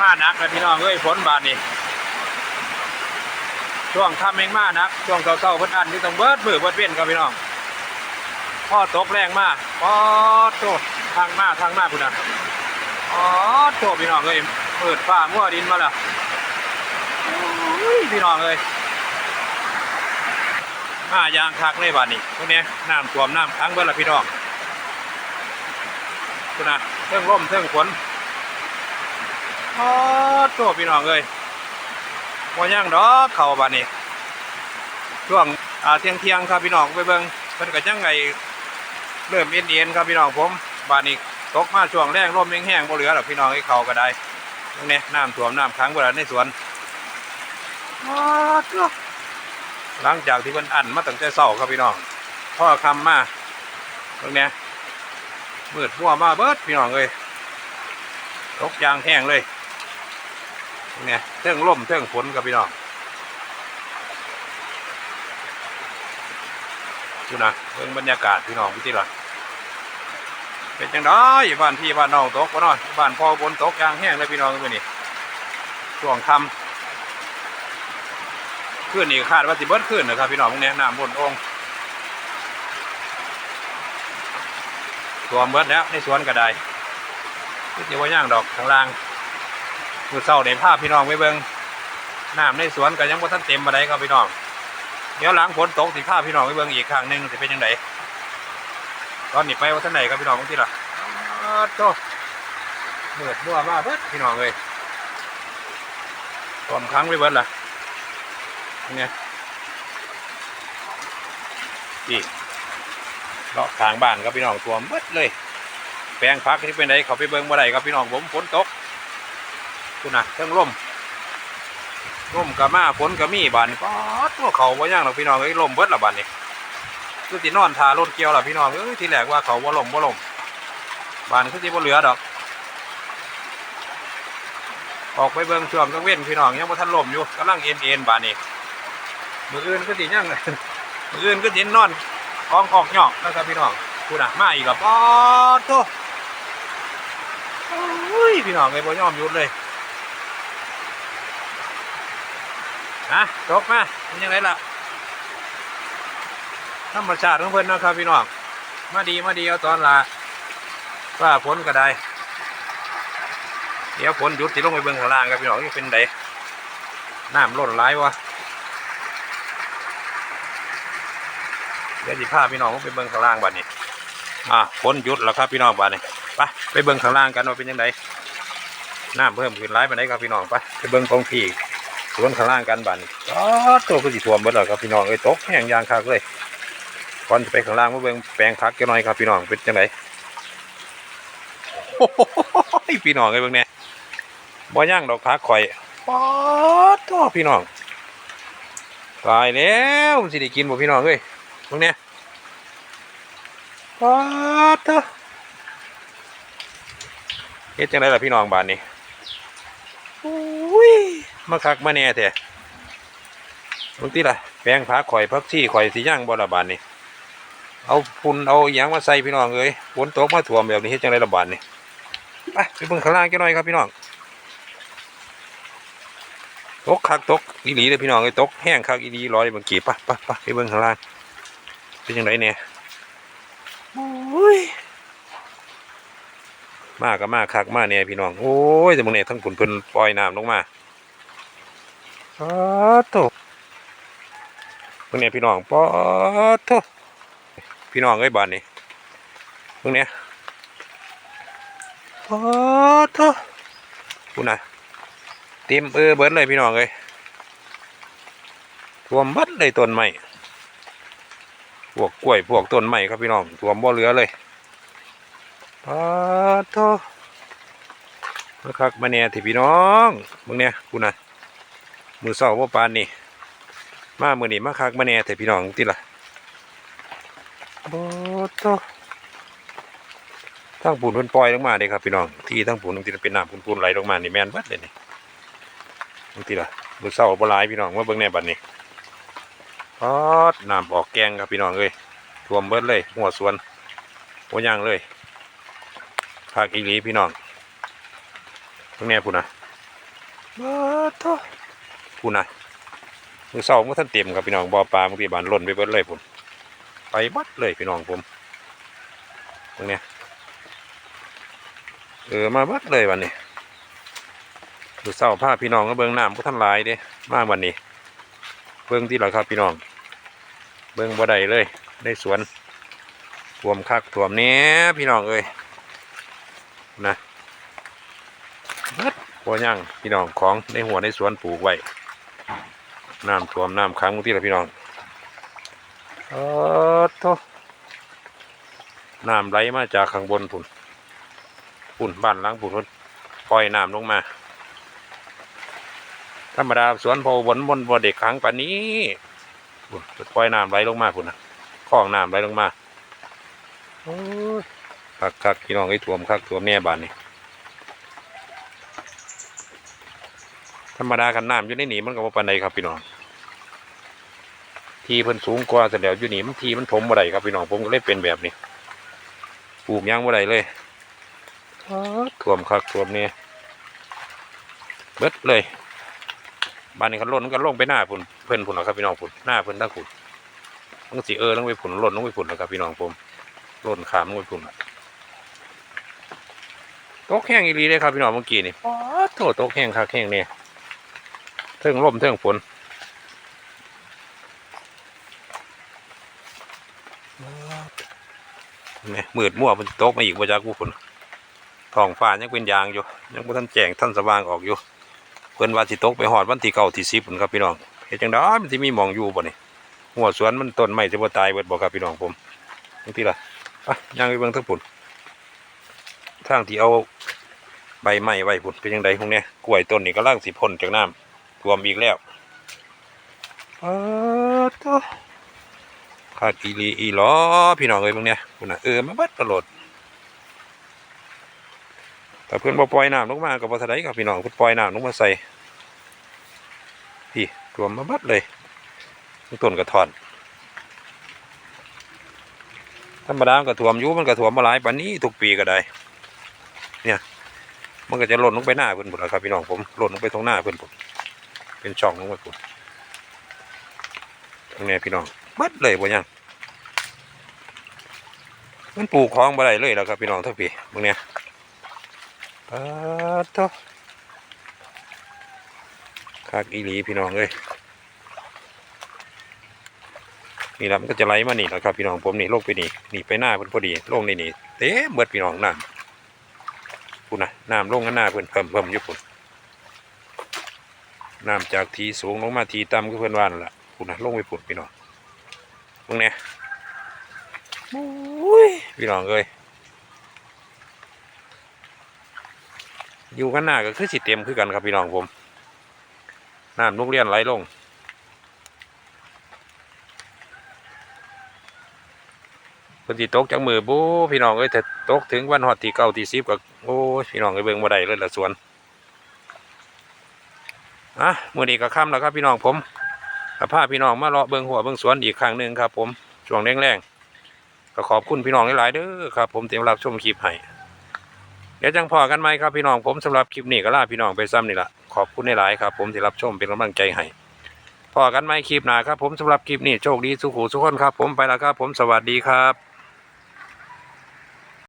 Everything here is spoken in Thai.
มาหนักเลยพี่น้องเอ้ยฝนบาดนี่ช่วงค่ำเองมาหนัก ช่วงเช้าๆเพิ่นอันนี่ต้องเบิดมือเบิดเว้นครับพี่น้องพ่อตกแรงมากพ่อโตทางมาทางมาพุ่นนะอ๋อโตพี่น้องเอ้ยเปิดฟ้ามั่วดินมาและอุ้ยพี่น้องเอ้ยมายางคักเลยบาดนี้พวกนี้น้ำท่วมน้ำทั้งเบิดละพี่น้องพุ่นนะเทิงร่มเทิงฝน โอ้โตพี่น้องเอ้ยว่าย่างดอกเขาบานนี้ช่วงเที่ยงเที่ยงครับพี่น้องไปเบิ่งเพิ่นก็ยังไงเริ่มเอ็นเอ็นครับพี่น้องผมบานนี้ตกมาช่วงแรงลมแห้งๆบ่เหลือหรอกพี่น้องไอ้เขาก็ได้ตรงนี้น้ำท่วมน้ำขังเวลาในสวนโอ้โตหลังจากที่เพิ่นอันมาตั้งแต่เช้าครับพี่น้องพ่อคำมาตรงนี้มืดมัวมาเบิดพี่น้องเอ้ยตกยางแห้งเลย เนี่ยเทิงล่มเทิงฝนกับพี่น้องดูนะเบิ่งบรรยากาศพี่น้องพี่ที่ละเป็นจังได้บ้านพี่บ้านน้องตกบ่เนาะบ้านพ่อบนตกยางแห้งเลยพี่น้องเมื่อนี้ช่วงคำขึ้นนี่คาดว่าสิเบิดขึ้นนะครับพี่น้องพวกนี้น้ำบนองค์ตัวมเบิดแล้วในสวนก็ได้ก็จะว่าย่างดอกข้างล่าง มือเศร้าในภาพพี่น้องไปเบิ่งน้ำในสวนก็ยังบ่าทันเต็มมาได้ครับพี่น้อง เดี๋ยวหลังฝนตกสิภาพพี่น้องไปเบิ่งอีกครั้งหนึ่งจะเป็นยังไงตอนนี้ไปว่าท่านไหนครับพี่น้องบางทีล่ะอ้าวโตเมือดบัวมาเบิดพี่น้องเลยตอมครั้งไปเบิดล่ะเนี่ยนี่เลาะทางบ้านครับพี่น้องท่วมเบิดเลย แปลงพักที่เป็นไดเขาไปเบิ่งบ่ได้ครับพี่น้องผมฝนตก คุณนะเครื่องร่มร่มกับมาฝนกับมีบานนี่ป๊อดตัวเขาบ่ย่างหรอกพี่น้องเอ้ยลมเบิดละบานนี่คือสินอนทารถเกี่ยวล่ะพี่น้องเอ้ยทีแรกว่าเขาบ่ลมบ่ลมบานคือสิบ่เหลือดอก ออกไปเบิ่งช่วงกลางเว้นพี่น้องยังบ่ทันลมอยู่กำลังเอ็นเอ็นบานนี่มืออื่นก็สิยังมืออื่นก็สินอนกองกอกหยอกนะครับพี่น้องกูน่ะมาอีกแล้วป๊อดโตโอ้ยพี่น้องไอ้บ่ยอมหยุดเลย ฮะจบมาเป็นยังไงล่ะธรรมชาติของเพิ่นนะครับพี่น้องมาดีมาดีเอาตอนละว่าฝนก็ได้ เดี๋ยวฝนหยุดสิลงไปเบิ่งข้างล่างครับพี่น้องนี่เป็นไดน้ำล้นหลายวะเดี๋ยวสิพาพี่น้องไปเบิ่งข้างล่างบัดนี้อะฝนหยุดแล้วครับพี่น้องบ้านนี้ไปไปเบิ่งข้างล่างกันว่าเป็นยังไงน้ำเพิ่มขึ้นร้ายไปไหนครับพี่น้องไปไปเบิ่งของพี่ สวนข้างล่างกันบ้านนี้อ๋อตัวก็สิท่วมหมดแล้วครับพี่น้องเอ้ยตกแห้งยางคักเลยก่อนจะไปข้างล่างมาเบิ่งแปลงพักกันหน่อยครับพี่น้องเป็นยังไงโอ้โหพี่น้องเอ้ยเบิ่งเนี่ยบ่ย่างดอกพักข่อยป๊อดตัวพี่น้องตายแล้วสิได้กินบ่พี่น้องเอ้ยเบิ่งเนี่ยป๊าดเถอเฮ็ดจังไดล่ะพี่น้องบ้านนี้อุ้ย มาคักมาแน่แท้บางทีล่ะแปลงผักข่อยพักชี่ข่อยสิย่างบ่ละบานนี้เอาพุ่นเอาอหยังมาใส่พี่น้องเอ้ยฝนตกมาท่วมแบบนี้เฮ็ดจังไดล่ะบานนี้ไปไปเบิ่งข้างล่างกันหน่อยครับพี่น้องตกคักตกอีหลีเลยพี่น้องเอ้ยตกแห้งคักอีหลีร้อยบางกีบปะปะปะไปเบิ่งข้างล่างเป็นจังไดเนี่ยโอ้ยมากก็มากคักมากเนี่ยพี่น้องโอ้ยแต่มึงเนี่ยทั้งผุนเพิ่นปล่อยน้ำลงมา ป๊าดโตมึงเนี่ยพี่น้องป๊าดโตพี่น้องเอ้ยบ้านนี่มึงเนี่ยป๊าดโตกูน่ะเต็มเออเบิดเลยพี่น้องเอ้ยท่วมบัดเลยต้นไม้พวกกล้วยพวกต้นไม้ครับพี่น้องท่วมบ่เหลือเลยปาโทมาคักมาแน่ที่พี่น้องมึงเนี่ยกูนะ มือเศร้าว่าปานนี่มามือนี่มาคักมาแน่แต่พี่น้องติล่ะปาโททั้งปูนเพิ่นปล่อยลงมาเด้ครับพี่น้องที่ทั้งปูนที่เป็นน้ำปูนๆไหลลงมานี่แม่นเบัดเลยนี่มึงติล่ะมือเศร้าบ่หลายพี่น้องมาเบิ่งแน่บัดนี้พอดน้ำออกแกงครับพี่น้องเอ้ยท่วมเบิดเลย หัวสวนหัวย่างเลยภาคอีหลีพี่น้องตรงเนี้ยพุ่นนะบ้าท้อ พุ่นนะมือเศร้าเมื่อท่านเต็มครับพี่น้องบ่อปลาบางทีบานหล่นไปเบิดเลยพุ่นไปบัดเลยพี่น้องผมตรงเนี้ยเออมาบัดเลยวันนี้มือเศร้าพาพี่น้องก็เบิ่งน้ำก็ท่านลายเด้มาวันนี้ เบิ่งที่หรอครับพี่น้อง เบิ่งบ่ได้เลยได้สวนท่วมคักท่วมเนี้ยพี่น้องเอ้ยนะบิดบ่ย่างพี่น้องของในหัวในสวนปลูกไว้ น้ำท่วมน้ำค้างบางที่ละพี่น้องเออโตน้ำไหลมาจากข้างบนพุ่นพุ่นบ้านหล้างพุ่นพุ่นปล่อยน้ำลงมา ธรรมดาสวนพอบนบนบ่เด็กขังปานนี้พุ่นปล่อยน้ำไหลลงมาพุ่นนะคลองน้ำไหลลงมาโอ้ยคักคักพี่น้องไอ้ท่วมคักท่วมแน่บ้านนี่ธรรมดากันน้ำอยู่ในหนีมันก็บ่ปานใดครับพี่น้อง ทีเพิ่นสูงกว่าแต่แล้วอยู่นี่มันทีมันถมบ่ได้ครับพี่น้องผมก็เลยเป็นแบบนี้ปลูกหยังบ่ได้เลยอ๊าดท่วมคักท่วมเนี่ยเบิดเลยบ้านนี้เขาล่นมันก็ลงไปหน้าพุ่นเพิ่นพุ่นหรอครับพี่น้องพุ่นหน้าเพิ่นทั้งพุ่นมันก็สิเออลงไปพุ่นล่นลงไปพุ่นหรอครับพี่น้องผมล่นขามลงไปพุ่นน่ะตกแห้งอีหลีเลยครับพี่น้องเมื่อกี้นี่ป๊าดโถตกแห้งคักแห้งเนี่ยเทิงลมเทิงฝนนี่ มืดมั่วมันตกมาอีกบ่จากผู้พุ่นท้องฟ้ายังเป็นยางอยู่ ยังบ่ทันแจ้งท่านสว่างออกอยู่ เพิ่นว่าสิตกไปหอดวันที่เก้าที่สิบพุ่นครับพี่น้องเฮ็ดจังได๋มันสิมีหมองอยู่บ่นี่หัวสวนมันต้นไม้สิบ่ตายเบิดบ่ครับพี่น้องผมจังซี่ล่ะไปย่างไปเบิ่งทั้งพุ่นทางที่เอาใบไม้ไว้พุ่นเป็นจังไดพวกเนี้ยกล้วยต้นนี่กำลังสิพ้นจากน้ำท่วมอีกแล้วเออโต คากีรีอีหลอพี่น้องเอ้ยพวกเนี้ยพุ่นน่ะเออมาบิดตลอดแต่เพิ่อนบ่ปล่อยน้ำลงมาก็บ่ทันไดครับพี่น้องเพิ่นปล่อยน้ำลงมาใส่พี่รวมมาบัดเลยทั้งต้นกระทอนธรรมดามันกระถ่วมอยู่มันกระถ่วมมาหลายปานนี้ทุกปีก็ได้ เนี่ย มันก็จะหล่นลงไปหน้าเพิ่อนหมแล้วครับพี่น้องผมหล่นลงไปตรงหน้าเพิ่อนผมเป็นช่องลงไปผมตรงนี้พี่น้อง บัดเลยบ่ยังมันปลูกของบ่ได้เลยแล้วครับพี่น้องทั้งปีมึงเนี่ยปัดเถอะคักอีหลีพี่น้องเอ้ยนี่ละมันก็จะไหลมานี่แหละครับพี่น้องผมนี่โลงไปนี่นี่ไปหน้าเพิ่นพอดีโลงในนี่เต็มเบิดพี่น้องน้ำพุ่นะน้ำลงกันหน้าเพิ่นเพิ่มเพิ่มอยู่พุ่นน้ำจากทีสูงลงมาทีต่ำก็เพิ่นว่านล่ะพุ่นะลงไปพุ่นพี่น้อง ตรงเนี้ยโอ้ยพี่น้องเอ้ยอยู่กันหน้าก็คือสิเต็มคือกันครับพี่น้องผมน้ำลูกเลี้ยนไหลลงเพิ่นสิตกจากมือบู๊พี่น้องเอ้ยถ้าตกถึงวันฮอดที่เก้าที่สิบก็โอ้พี่น้องเอ้ยเบิ่งบ่ได้เลยละสวนอะมือนี้ก็ค่ำแล้วครับพี่น้องผม พาพี่น้องมาเลาะเบิ่งหัวเบิ่งสวนอีกครั้งหนึ่งครับ ผมช่วงแรงๆก็ขอบคุณพี่น้องหลายๆเด้อครับ ผมที่รับชมคลิปให้เดี๋ยวจังพอกันไหมครับพี่น้องผมสำหรับคลิปนี้ก็ลาพี่น้องไปซ้ำนี่ละขอบคุณหลายๆครับ ผมที่รับชมเป็นกำลังใจให้พอกันไหมคลิปหน้าครับ ผมสำหรับคลิปนี้โชคดีสุขุสุขคนครับ ผมไปแล้วครับ ผมสวัสดีครับ